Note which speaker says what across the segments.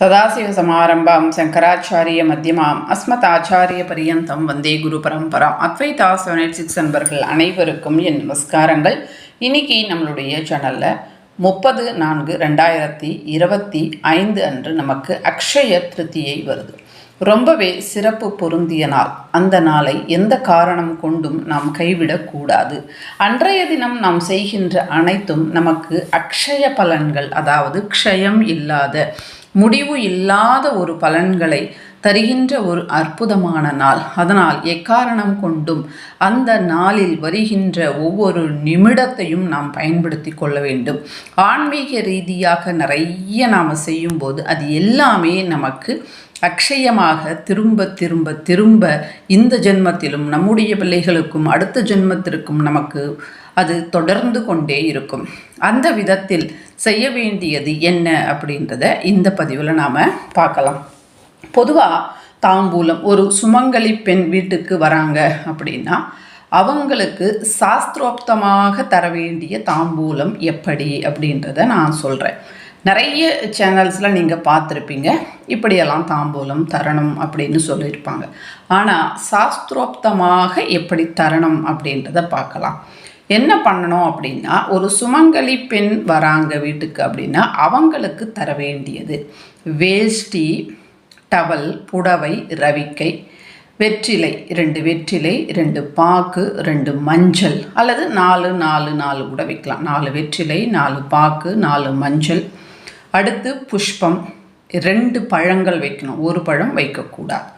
Speaker 1: சதாசிவசமாரம்பாம் சங்கராச்சாரிய மத்தியமாம் அஸ்மதாச்சாரிய பரியந்தம் வந்தே குரு பரம்பராம் Advaita seven six நண்பர்கள் அனைவருக்கும் என் நமஸ்காரங்கள் இன்னைக்கு நம்மளுடைய சேனலில் முப்பது நான்கு ரெண்டாயிரத்தி இருபத்தி ஐந்து அன்று நமக்கு அக்ஷய திருத்தியை வருது ரொம்பவே சிறப்பு பொருந்திய நாள் அந்த நாளை எந்த காரணம் கொண்டும் நாம் கைவிடக்கூடாது. அன்றைய தினம் நாம் செய்கின்ற அனைத்தும் நமக்கு அக்ஷய பலன்கள் அதாவது க்ஷயம் இல்லாத முடிவு இல்லாத ஒரு பலன்களை தருகின்ற ஒரு அற்புதமான நாள். அதனால் எக்காரணம் கொண்டும் அந்த நாளில் வருகின்ற ஒவ்வொரு நிமிடத்தையும் நாம் பயன்படுத்தி கொள்ள வேண்டும். ஆன்மீக ரீதியாக நிறைய நாம் செய்யும்போது அது எல்லாமே நமக்கு அக்ஷயமாக திரும்ப திரும்ப திரும்ப இந்த ஜென்மத்திலும் நம்முடைய பிள்ளைகளுக்கும் அடுத்த ஜென்மத்திற்கும் நமக்கு அது தொடர்ந்து கொண்டே இருக்கும். அந்த விதத்தில் செய்ய வேண்டியது என்ன அப்படின்றத இந்த பதிவில் நாம் பார்க்கலாம். பொதுவாக தாம்பூலம் ஒரு சுமங்கலி பெண் வீட்டுக்கு வராங்க அப்படின்னா அவங்களுக்கு சாஸ்திரோக்தமாக தர வேண்டிய தாம்பூலம் எப்படி அப்படின்றத நான் சொல்கிறேன் நிறைய சேனல்ஸில் நீங்கள் பார்த்துருப்பீங்க. இப்படியெல்லாம் தாம்பூலம் தரணும் அப்படின்னு சொல்லியிருப்பாங்க. ஆனால் சாஸ்திரோக்தமாக எப்படி தரணும் அப்படின்றத பார்க்கலாம். என்ன பண்ணணும் அப்படின்னா ஒரு சுமங்கலி பெண் வராங்க வீட்டுக்கு அப்படின்னா அவங்களுக்கு தர வேண்டியது. வேஷ்டி டவல் புடவை ரவிக்கை வெற்றிலை ரெண்டு வெற்றிலை ரெண்டு பாக்கு ரெண்டு மஞ்சள். அல்லது நாலு நாலு நாலு கூட வைக்கலாம். நாலு வெற்றிலை நாலு பாக்கு நாலு மஞ்சள். அடுத்து புஷ்பம். ரெண்டு பழங்கள் வைக்கணும். ஒரு பழம் வைக்கக்கூடாது.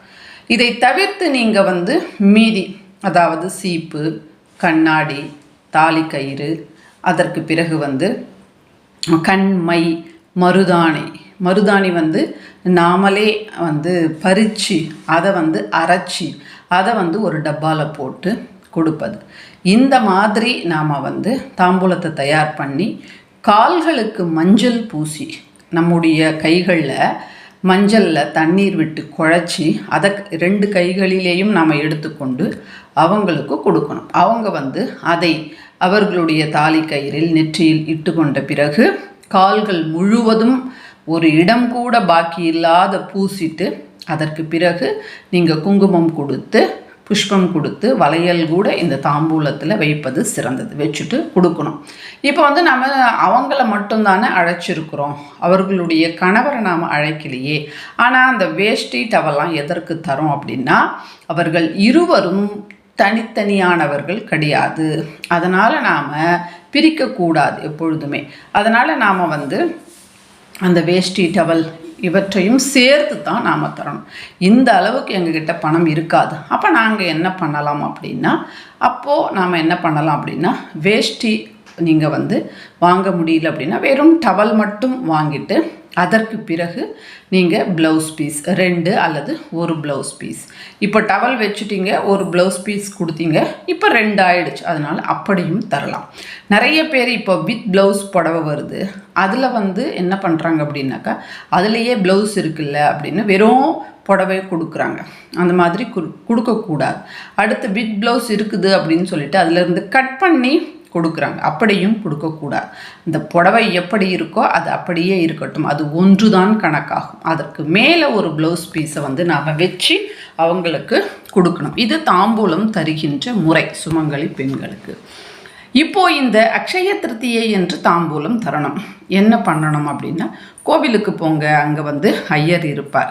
Speaker 1: இதை தவிர்த்து நீங்கள் வந்து மீதி அதாவது சீப்பு கண்ணாடி தாலி கயிறு அதற்கு பிறகு வந்து கண்மை மருதாணி. மருதாணி வந்து நாமளே வந்து பறித்து அதை வந்து அரைச்சி அதை வந்து ஒரு டப்பாவில் போட்டு கொடுப்பது. இந்த மாதிரி நாம் வந்து தாம்பூலத்தை தயார் பண்ணி கால்களுக்கு மஞ்சள் பூசி நம்முடைய கைகளில் மஞ்சளில் தண்ணீர் விட்டு குழச்சி அதை ரெண்டு கைகளிலேயும் நாம் எடுத்துக்கொண்டு அவங்களுக்கு கொடுக்கணும். அவங்க வந்து அதை அவர்களுடைய தாலி கயிறில் நெற்றியில் இட்டு கொண்ட பிறகு கால்கள் முழுவதும் ஒரு இடம் கூட பாக்கி இல்லாத பூசிட்டு அதற்கு பிறகு நீங்கள் குங்குமம் கொடுத்து புஷ்பம் கொடுத்து வளையல் கூட இந்த தாம்பூலத்தில் வைப்பது சிறந்தது. வச்சுட்டு கொடுக்கணும். இப்போ வந்து நம்ம அவங்கள மட்டும்தானே அழைச்சிருக்கிறோம். அவர்களுடைய கணவரை நாம் அழைக்கலையே. ஆனால் அந்த வேஷ்டி டவெல்லாம் எதற்கு தரோம் அப்படின்னா அவர்கள் இருவரும் தனித்தனியானவர்கள் கிடையாது. அதனால் நாம் பிரிக்கக்கூடாது எப்பொழுதுமே. அதனால் நாம் வந்து அந்த வேஷ்டி டவல் இவற்றையும் சேர்த்து தான் நாம் தரணும். இந்த அளவுக்கு எங்ககிட்ட பணம் இருக்காது. அப்போ நாங்கள் என்ன பண்ணலாம் அப்படின்னா அப்போது நாம் என்ன பண்ணலாம் அப்படின்னா வேஷ்டி நீங்கள் வந்து வாங்க முடியல அப்படின்னா வெறும் டவல் மட்டும் வாங்கிட்டு அதற்கு பிறகு நீங்கள் ப்ளவுஸ் பீஸ் ரெண்டு அல்லது ஒரு ப்ளவுஸ் பீஸ் இப்போ டவல் வச்சுட்டிங்க ஒரு ப்ளவுஸ் பீஸ் கொடுத்தீங்க இப்போ ரெண்டு ஆயிடுச்சு. அதனால் அப்படியும் தரலாம். நிறைய பேர் இப்போ வித் ப்ளவுஸ் புடவை வருது. அதில் வந்து என்ன பண்ணுறாங்க அப்படின்னாக்கா அதுலேயே ப்ளவுஸ் இருக்குல்ல அப்படின்னு வெறும் புடவை கொடுக்குறாங்க. அந்த மாதிரி கொடுக்கக்கூடாது. அடுத்து வித் ப்ளவுஸ் இருக்குது அப்படின்னு சொல்லிட்டு அதுலேருந்து கட் பண்ணி கொடுக்குறாங்க. அப்படியும் கொடுக்கக்கூடாது. இந்த புடவை எப்படி இருக்கோ அது அப்படியே இருக்கட்டும். அது ஒன்று தான் கணக்காகும். அதற்கு மேலே ஒரு ப்ளவுஸ் பீஸை வந்து நாம் வச்சு அவங்களுக்கு கொடுக்கணும். இது தாம்பூலம் தருகின்ற முறை சுமங்கலி பெண்களுக்கு. இப்போ இந்த அக்ஷய திருத்தியை என்று தாம்பூலம் தரணும். என்ன பண்ணணும் அப்படின்னா கோவிலுக்கு போங்க அங்கே வந்து ஐயர் இருப்பார்.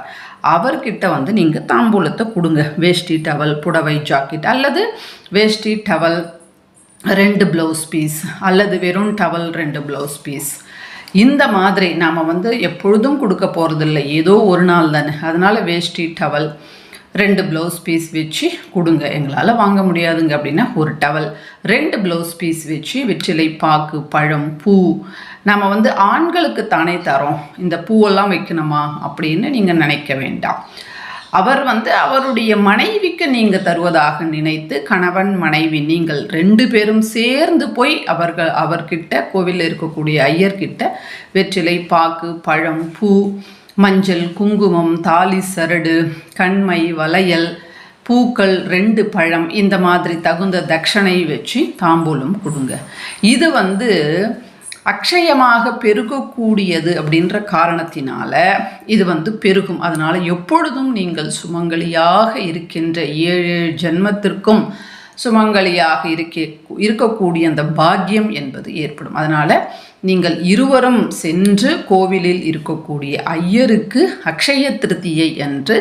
Speaker 1: அவர்கிட்ட வந்து நீங்கள் தாம்பூலத்தை கொடுங்க. வேஷ்டி டவல் புடவை ஜாக்கெட் அல்லது வேஷ்டி டவல் ரெண்டு ப்ளவுஸ் பீஸ் அல்லது வெறும் டவல் ரெண்டு ப்ளவுஸ் பீஸ் இந்த மாதிரி நாம் வந்து எப்பொழுதும் கொடுக்க போகிறதில்ல ஏதோ ஒரு நாள் தானே. அதனால் வேஷ்டி டவல் ரெண்டு ப்ளவுஸ் பீஸ் வச்சு கொடுங்க. எங்களால் வாங்க முடியாதுங்க அப்படின்னா ஒரு டவல் ரெண்டு ப்ளவுஸ் பீஸ் வச்சு வெற்றிலை பாக்கு பழம் பூ நம்ம வந்து ஆண்களுக்கு தானே தரோம். இந்த பூவெல்லாம் வைக்கணுமா அப்படின்னு நீங்கள் நினைக்க வேண்டாம். அவர் வந்து அவருடைய மனைவிக்கு நீங்கள் தருவதாக நினைத்து கணவன் மனைவி நீங்கள் ரெண்டு பேரும் சேர்ந்து போய் அவர்கள் அவர்கிட்ட கோவிலில் இருக்கக்கூடிய ஐயர்கிட்ட வெற்றிலை பாக்கு பழம் பூ மஞ்சள் குங்குமம் தாலி சரடு கண்மை வளையல் பூக்கள் ரெண்டு பழம் இந்த மாதிரி தகுந்த தட்சணை வச்சு தாம்பூலம் கொடுங்க. இது வந்து அக்ஷயமாக பெருகக்கூடியது அப்படின்ற காரணத்தினால இது வந்து பெருகும். அதனால் எப்பொழுதும் நீங்கள் சுமங்கலியாக இருக்கின்ற ஏழு ஜென்மத்திற்கும் சுமங்கலியாக இருக்க இருக்கக்கூடிய அந்த பாக்கியம் என்பது ஏற்படும். அதனால் நீங்கள் இருவரும் சென்று கோவிலில் இருக்கக்கூடிய ஐயருக்கு அக்ஷய திருத்தியை என்று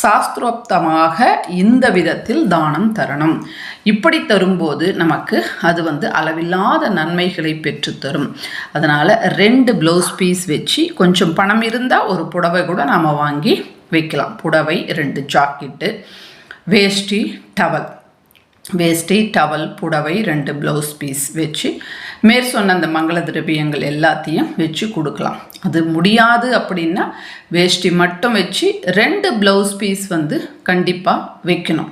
Speaker 1: சாஸ்திரோக்தமாக இந்த விதத்தில் தானம் தரணும். இப்படி தரும்போது நமக்கு அது வந்து அளவில்லாத நன்மைகளை பெற்றுத்தரும் அதனால் ரெண்டு ப்ளவுஸ் பீஸ் வச்சு கொஞ்சம் பணம் இருந்தால் ஒரு புடவை கூட நாம் வாங்கி வைக்கலாம். புடவை ரெண்டு ஜாக்கெட்டு வேஷ்டி டவல் வேஷ்டி டவல் புடவை ரெண்டு ப்ளவுஸ் பீஸ் வச்சு மேற் சொன்ன அந்த மங்கள திரவியங்கள் எல்லாத்தையும் வச்சு கொடுக்கலாம். அது முடியாது அப்படின்னா வேஷ்டி மட்டும் வச்சு ரெண்டு ப்ளவுஸ் பீஸ் வந்து கண்டிப்பாக வைக்கணும்.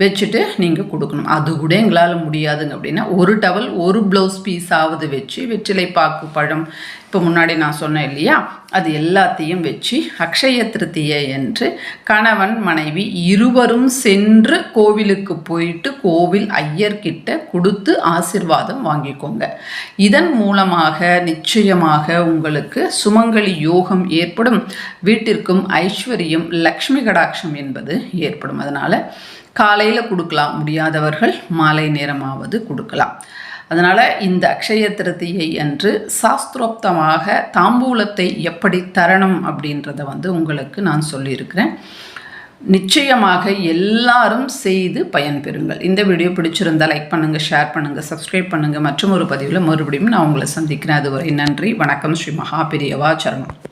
Speaker 1: வச்சுட்டு நீங்கள் கொடுக்கணும். அது கூட எங்களால் முடியாதுங்க அப்படின்னா ஒரு டவல் ஒரு ப்ளவுஸ் பீஸாவது வச்சு வெற்றிலை பாக்கு பழம் இப்போ முன்னாடி நான் சொன்னேன் இல்லையா? அது எல்லாத்தையும் வச்சு அக்ஷய திருத்தியை என்று கணவன் மனைவி இருவரும் சென்று கோவிலுக்கு போயிட்டு கோவில் ஐயர்கிட்ட கொடுத்து ஆசிர்வாதம் வாங்கிக்கோங்க. இதன் மூலமாக நிச்சயமாக உங்களுக்கு சுமங்கலி யோகம் ஏற்படும். வீட்டிற்கும் ஐஸ்வர்யம் லக்ஷ்மி கடாட்சம் என்பது ஏற்படும். அதனால் காலையில் கொடுக்கலாம். முடியாதவர்கள் மாலை நேரமாவது கொடுக்கலாம். அதனால் இந்த அக்ஷய திருத்தியை அன்று சாஸ்திரோக்தமாக தாம்பூலத்தை எப்படி தரணும் அப்படின்றத வந்து உங்களுக்கு நான் சொல்லியிருக்கிறேன். நிச்சயமாக எல்லாரும் செய்து பயன்பெறுங்கள் இந்த வீடியோ பிடிச்சிருந்தால் லைக் பண்ணுங்கள் ஷேர் பண்ணுங்கள் சப்ஸ்கிரைப் பண்ணுங்கள் மற்றும் ஒரு பதிவில் மறுபடியும் நான் உங்களை சந்திக்கிறேன். அதுவரை நன்றி வணக்கம். ஸ்ரீ மகாபிரியவா சரணம்.